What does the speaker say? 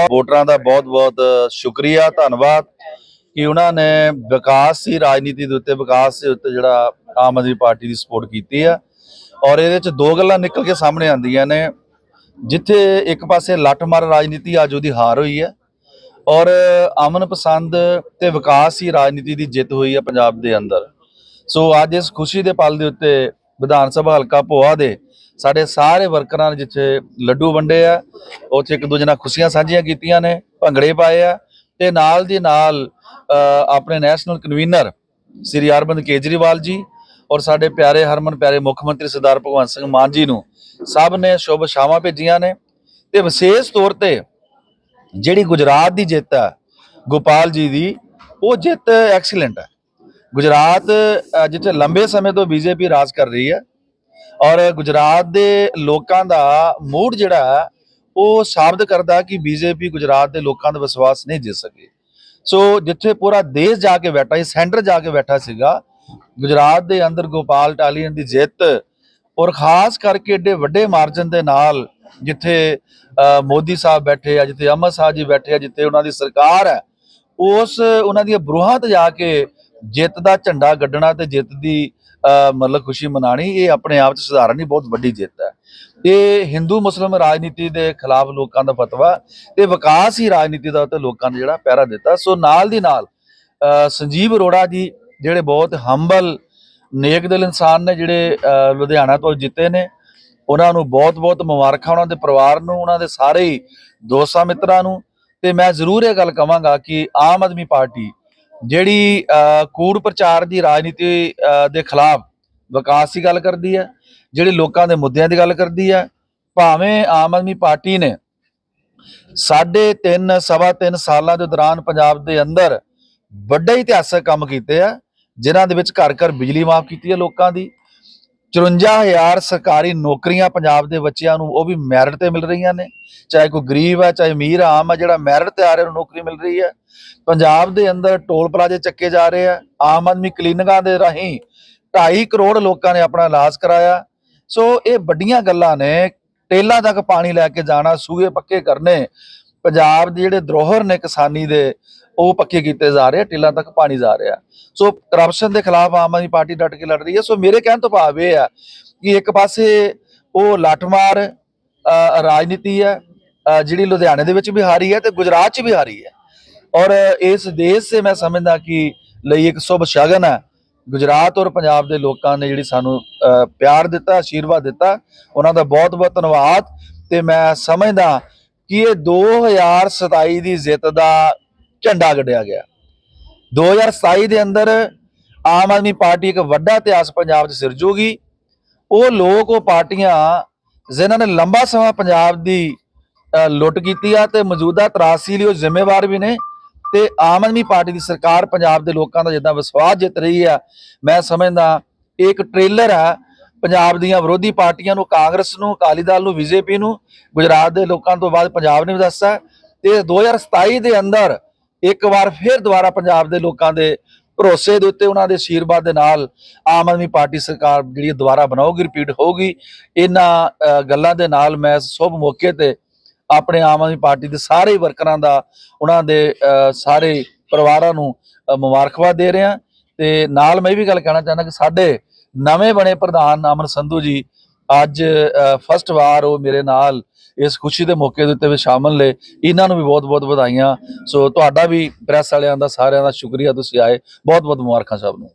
ਵੋਟਰਾਂ ਦਾ ਬਹੁਤ-ਬਹੁਤ ਸ਼ੁਕਰੀਆ, ਧੰਨਵਾਦ ਕਿ ਉਹਨਾਂ ਨੇ ਵਿਕਾਸ ਦੀ ਰਾਜਨੀਤੀ ਦੇ ਉੱਤੇ, ਵਿਕਾਸ ਦੇ ਉੱਤੇ ਜਿਹੜਾ ਆਮ ਆਦਮੀ ਪਾਰਟੀ ਦੀ ਸਪੋਰਟ ਕੀਤੀ ਆ। ਔਰ ਇਹਦੇ ਚ ਦੋ ਗੱਲਾਂ ਨਿਕਲ ਕੇ ਸਾਹਮਣੇ ਆਉਂਦੀਆਂ ਨੇ। ਜਿੱਥੇ ਇੱਕ ਪਾਸੇ ਲੱਠਮਾਰ ਰਾਜਨੀਤੀ ਅੱਜ ਉਹਦੀ ਹਾਰ ਹੋਈ ਹੈ ਔਰ ਅਮਨ ਪਸੰਦ ਤੇ ਵਿਕਾਸ ਹੀ ਰਾਜਨੀਤੀ ਦੀ ਜਿੱਤ ਹੋਈ ਹੈ ਪੰਜਾਬ ਦੇ ਅੰਦਰ। ਸੋ ਅੱਜ ਇਸ ਖੁਸ਼ੀ ਦੇ ਪਲ ਦੇ ਉੱਤੇ ਵਿਧਾਨ ਸਭਾ ਹਲਕਾ ਭੋਆ ਦੇ ਸਾਡੇ ਸਾਰੇ ਵਰਕਰਾਂ ਨੇ ਜਿੱਥੇ ਲੱਡੂ ਵੰਡੇ ਆ, ਉੱਥੇ ਇੱਕ ਦੂਜੇ ਨਾਲ ਖੁਸ਼ੀਆਂ ਸਾਂਝੀਆਂ ਕੀਤੀਆਂ ਨੇ, ਭੰਗੜੇ ਪਾਏ ਆ, ਤੇ ਨਾਲ ਦੀ ਨਾਲ ਆਪਣੇ ਨੈਸ਼ਨਲ ਕਨਵੀਨਰ ਸ੍ਰੀ ਅਰਵਿੰਦ ਕੇਜਰੀਵਾਲ ਜੀ ਔਰ ਸਾਡੇ ਪਿਆਰੇ ਹਰਮਨ, ਪਿਆਰੇ ਮੁੱਖ ਮੰਤਰੀ ਸਰਦਾਰ ਭਗਵੰਤ ਸਿੰਘ ਮਾਨ ਜੀ ਨੂੰ ਸਭ ਨੇ ਸ਼ੁਭ ਸ਼ਾਮਾਂ ਭੇਜੀਆਂ ਨੇ ਤੇ ਵਿਸ਼ੇਸ਼ ਤੌਰ ਤੇ ਜਿਹੜੀ ਗੁਜਰਾਤ ਦੀ ਜਿੱਤ ਹੈ ਗੋਪਾਲ ਜੀ ਦੀ, ਉਹ ਜਿੱਤ ਐਕਸੀਲੈਂਟ ਹੈ ਗੁਜਰਾਤ ਜਿੱਥੇ ਲੰਬੇ ਸਮੇਂ ਤੋਂ ਬੀਜੇਪੀ ਰਾਜ ਕਰ ਰਹੀ ਹੈ ਔਰ ਗੁਜਰਾਤ ਦੇ ਲੋਕਾਂ ਦਾ ਮੂਡ ਜਿਹੜਾ ਹੈ ਉਹ ਸਾਬਤ ਕਰਦਾ ਕਿ ਬੀਜੇਪੀ ਗੁਜਰਾਤ ਦੇ ਲੋਕਾਂ ਦਾ ਵਿਸ਼ਵਾਸ ਨਹੀਂ ਜਿੱਤ ਸਕੀ। ਸੋ ਜਿੱਥੇ ਪੂਰਾ ਦੇਸ਼ ਜਾ ਕੇ ਬੈਠਾ ਸੀ ਸੈਂਟਰ ਜਾ ਕੇ ਬੈਠਾ ਸੀਗਾ ਗੁਜਰਾਤ ਦੇ ਅੰਦਰ ਗੋਪਾਲ ਟਾਲੀਅਨ ਦੀ ਜਿੱਤ ਔਰ ਖਾਸ ਕਰਕੇ ਏਡੇ ਵੱਡੇ ਮਾਰਜਨ ਦੇ ਨਾਲ ਜਿੱਥੇ ਅ, ਮੋਦੀ ਸਾਹਿਬ ਬੈਠੇ ਆ ਜਿੱਥੇ ਅਮਰ ਸਾਹਿਬ ਜੀ ਬੈਠੇ ਆ ਜਿੱਥੇ ਉਹਨਾਂ ਦੀ ਸਰਕਾਰ ਹੈ ਉਸ ਉਹਨਾਂ ਦੀਆਂ ਬਰੂਹਾਂ ਤੇ ਜਾ ਕੇ ਜਿੱਤ ਦਾ ਝੰਡਾ ਗੱਡਣਾ ਤੇ ਜਿੱਤ ਦੀ ਮਤਲਬ ਖੁਸ਼ੀ ਮਨਾਣੀ, ਇਹ ਆਪਣੇ ਆਪ ਚ ਸਧਾਰਨ ਨਹੀਂ ਬਹੁਤ ਵੱਡੀ ਜਿੱਤ ਹੈ। ਇਹ ਹਿੰਦੂ, ਮੁਸਲਮ ਰਾਜਨੀਤੀ ਦੇ ਖਿਲਾਫ ਲੋਕਾਂ ਦਾ ਫਤਵਾ ਤੇ ਵਿਕਾਸ ਹੀ ਰਾਜਨੀਤੀ ਦਾ ਉੱਤੇ ਲੋਕਾਂ ਨੇ ਜਿਹੜਾ ਪਹਿਰਾ ਦਿੱਤਾ। ਸੋ ਨਾਲ ਦੀ ਨਾਲ ਸੰਜੀਵ ਅਰੋੜਾ ਜੀ ਜਿਹੜੇ ਬਹੁਤ ਹੰਬਲ ਨੇਕ ਦਿਲ ਇਨਸਾਨ ਨੇ ਜਿਹੜੇ ਲੁਧਿਆਣਾ ਤੋਂ ਜਿੱਤੇ ਨੇ, ਉਹਨਾਂ ਨੂੰ ਬਹੁਤ-ਬਹੁਤ ਮੁਬਾਰਕਾਂ, ਉਹਨਾਂ ਦੇ ਪਰਿਵਾਰ ਨੂੰ, ਉਹਨਾਂ ਦੇ ਸਾਰੇ ਹੀ ਦੋਸਤਾਂ, ਮਿੱਤਰਾਂ ਨੂੰ। ਤੇ ਮੈਂ ਜ਼ਰੂਰ ਇਹ ਗੱਲ ਕਵਾਂਗਾ ਕਿ ਆਮ ਆਦਮੀ ਪਾਰਟੀ ਜਿਹੜੀ ਕੂੜ ਪ੍ਰਚਾਰ ਦੀ ਰਾਜਨੀਤੀ ਦੇ ਖਿਲਾਫ ਵਿਕਾਸ ਦੀ ਗੱਲ ਕਰਦੀ ਹੈ, ਜਿਹੜੇ ਲੋਕਾਂ ਦੇ ਮੁੱਦਿਆਂ ਦੀ ਗੱਲ ਕਰਦੀ ਹੈ, ਭਾਵੇਂ ਆਮ ਆਦਮੀ ਪਾਰਟੀ ਨੇ ਸਾਢੇ ਤਿੰਨ, ਸਵਾ ਤਿੰਨ ਸਾਲਾਂ ਦੇ ਦੌਰਾਨ ਪੰਜਾਬ ਦੇ ਅੰਦਰ ਵੱਡੇ ਇਤਿਹਾਸਕ ਕੰਮ ਕੀਤੇ ਆ, ਜਿਨ੍ਹਾਂ ਦੇ ਵਿੱਚ ਘਰ ਘਰ ਬਿਜਲੀ ਮਾਫ ਕੀਤੀ ਹੈ ਲੋਕਾਂ ਦੀ 54000 ਸਰਕਾਰੀ ਨੌਕਰੀਆਂ ਪੰਜਾਬ ਦੇ ਬੱਚਿਆਂ ਨੂੰ ਉਹ ਵੀ ਮੈਰਿਟ ਤੇ ਮਿਲ ਰਹੀਆਂ ਨੇ। ਚਾਹੇ ਕੋਈ ਗਰੀਬ ਹੈ, ਚਾਹੇ ਅਮੀਰ, ਆਮ ਹੈ, ਜਿਹੜਾ ਮੈਰਿਟ ਤੇ ਆ ਰਿਹਾ ਉਹਨੂੰ ਨੌਕਰੀ ਮਿਲ ਰਹੀ ਹੈ। ਪੰਜਾਬ ਦੇ ਅੰਦਰ ਟੋਲ ਪਲਾਜ਼ੇ ਚੱਕੇ ਜਾ ਰਹੇ ਆ ਆਮ ਆਦਮੀ ਕਲੀਨਿਕਾਂ ਦੇ ਰਾਹੀਂ 2.5 ਕਰੋੜ ਲੋਕਾਂ ਨੇ ਆਪਣਾ ਇਲਾਜ ਕਰਾਇਆ। ਸੋ ਇਹ ਵੱਡੀਆਂ ਗੱਲਾਂ ਨੇ। ਟੇਲਾਂ ਤੱਕ ਪਾਣੀ ਲੈ ਕੇ ਜਾਣਾ ਸੂਏ ਪੱਕੇ ਕਰਨੇ। ਪੰਜਾਬ ਦੇ ਜਿਹੜੇ ਧਰੋਹਰ ਨੇ ਕਿਸਾਨੀ ਦੇ ਉਹ ਪੱਕੇ ਕੀਤੇ ਜਾ ਰਹੇ ਆ ਟਿੱਲਾਂ ਤੱਕ ਪਾਣੀ ਜਾ ਰਿਹਾ। ਸੋ ਕਰਪਸ਼ਨ ਦੇ ਖਿਲਾਫ ਆਮ ਆਦਮੀ ਪਾਰਟੀ ਡਟ ਕੇ ਲੜ ਰਹੀ ਹੈ। ਸੋ ਮੇਰੇ ਕਹਿਣ ਤੋਂ ਭਾਵ ਇਹ ਆ ਕਿ ਇੱਕ ਪਾਸੇ ਉਹ ਲੱਠਮਾਰ ਰਾਜਨੀਤੀ ਹੈ ਜਿਹੜੀ ਲੁਧਿਆਣੇ ਦੇ ਵਿੱਚ ਵੀ ਹਾਰੀ ਹੈ ਤੇ ਗੁਜਰਾਤ 'ਚ ਵੀ ਹਾਰੀ ਹੈ। ਔਰ ਇਸ ਦੇਸ਼ ਸੇ ਮੈਂ ਸਮਝਦਾ ਕਿ ਲਈ ਇੱਕ ਸ਼ੁਭ ਸ਼ਗਨ ਹੈ। ਗੁਜਰਾਤ ਔਰ ਪੰਜਾਬ ਦੇ ਲੋਕਾਂ ਨੇ ਜਿਹੜੀ ਸਾਨੂੰ ਅ, ਪਿਆਰ ਦਿੱਤਾ ਆਸ਼ੀਰਵਾਦ ਦਿੱਤਾ ਉਹਨਾਂ ਦਾ ਬਹੁਤ ਬਹੁਤ ਧੰਨਵਾਦ। ਤੇ ਮੈਂ ਸਮਝਦਾ ਕਿ ਇਹ 2027 ਦੀ ਜਿੱਤ ਦਾ ਝੰਡਾ ਗੱਡਿਆ ਗਿਆ। 2027 ਦੇ ਅੰਦਰ ਆਮ ਆਦਮੀ ਪਾਰਟੀ ਇੱਕ ਵੱਡਾ ਇਤਿਹਾਸ ਪੰਜਾਬ 'ਚ ਸਿਰਜੂਗੀ। ਉਹ ਲੋਕ, ਉਹ ਪਾਰਟੀਆਂ ਜਿਨ੍ਹਾਂ ਨੇ ਲੰਬਾ ਸਮਾਂ ਪੰਜਾਬ ਦੀ ਲੁੱਟ ਕੀਤੀ ਆ ਤੇ ਮੌਜੂਦਾ ਤਰਾਸੀ ਲਈ ਉਹ ਜ਼ਿੰਮੇਵਾਰ ਵੀ ਨੇ ਤੇ ਆਮ ਆਦਮੀ ਪਾਰਟੀ ਦੀ ਸਰਕਾਰ ਪੰਜਾਬ ਦੇ ਲੋਕਾਂ ਦਾ ਜਿੱਦਾਂ ਵਿਸ਼ਵਾਸ ਜਿੱਤ ਰਹੀ ਆ, ਮੈਂ ਸਮਝਦਾ ਇਹ ਇੱਕ ਟ੍ਰੇਲਰ ਆ ਪੰਜਾਬ ਦੀਆਂ ਵਿਰੋਧੀ ਪਾਰਟੀਆਂ ਨੂੰ, ਕਾਂਗਰਸ ਨੂੰ, ਅਕਾਲੀ ਦਲ ਨੂੰ ਬੀਜੇਪੀ ਨੂੰ, ਗੁਜਰਾਤ ਦੇ ਲੋਕਾਂ ਤੋਂ ਬਾਅਦ ਪੰਜਾਬ ਨੇ ਵੀ ਦੱਸਿਆ। ਤੇ 2027 ਦੇ ਅੰਦਰ ਇੱਕ ਵਾਰ ਫਿਰ ਦੁਬਾਰਾ ਪੰਜਾਬ ਦੇ ਲੋਕਾਂ ਦੇ ਭਰੋਸੇ ਦੇ ਉੱਤੇ ਉਹਨਾਂ ਦੇ ਆਸ਼ੀਰਵਾਦ ਦੇ ਨਾਲ ਆਮ ਆਦਮੀ ਪਾਰਟੀ ਸਰਕਾਰ ਜਿਹੜੀ ਦੁਬਾਰਾ ਬਣਾਉਗੀ ਰਿਪੀਟ ਹੋਊਗੀ। ਇਹਨਾਂ ਗੱਲਾਂ ਦੇ ਨਾਲ ਮੈਂ ਸ਼ੁਭ ਮੌਕੇ ਤੇ ਆਪਣੇ ਆਮ ਆਦਮੀ ਪਾਰਟੀ ਦੇ ਸਾਰੇ ਵਰਕਰਾਂ ਦਾ, ਉਹਨਾਂ ਦੇ ਸਾਰੇ ਪਰਿਵਾਰਾਂ ਨੂੰ ਮੁਬਾਰਕਬਾਦ ਦੇ ਰਿਹਾ। ਤੇ ਨਾਲ ਮੈਂ ਇਹ ਵੀ ਗੱਲ ਕਹਿਣਾ ਚਾਹੁੰਦਾ ਕਿ ਸਾਡੇ ਨਵੇਂ ਬਣੇ ਪ੍ਰਧਾਨ ਅਮਨ ਸੰਧੂ ਜੀ ਅੱਜ ਫਸਟ ਵਾਰ ਉਹ ਮੇਰੇ ਨਾਲ ਇਸ ਖੁਸ਼ੀ ਦੇ ਮੌਕੇ ਦੇ ਉੱਤੇ ਵੀ ਸ਼ਾਮਲ ਨੇ। ਇਹਨਾਂ ਨੂੰ ਵੀ ਬਹੁਤ-ਬਹੁਤ ਵਧਾਈਆਂ। ਸੋ ਤੁਹਾਡਾ ਵੀ ਪ੍ਰੈਸ ਵਾਲਿਆਂ ਦਾ, ਸਾਰਿਆਂ ਦਾ ਸ਼ੁਕਰੀਆ ਤੁਸੀਂ ਆਏ। ਬਹੁਤ-ਬਹੁਤ ਮੁਬਾਰਕਾਂ ਸਭ ਨੂੰ।